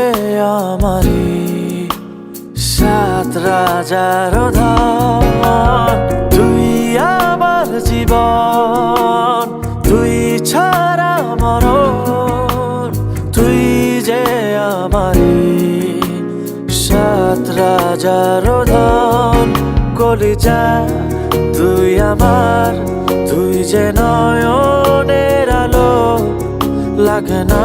যে আমারি সাত রাজার তুই আমার জীবন, তুই ছাড়া মরণ। তুই যে আমারি সাত রাজার কলিজা, তুই আমার, তুই যে আলো। লাগে না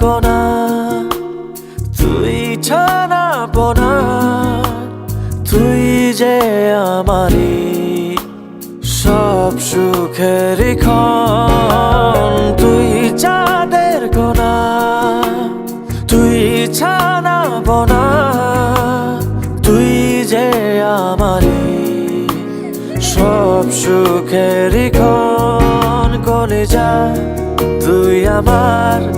কোনা তুই ছানা পোনা তুই যে আমারি সব সুখের ক্ষণ। তুই চাঁদের কোনা। তুই ছানা পোনা তুই যে আমারি সব সুখের তুই আমার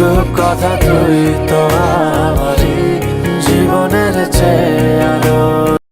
সব কথা তুই তো আমার জীবনের চেয়ে আলো।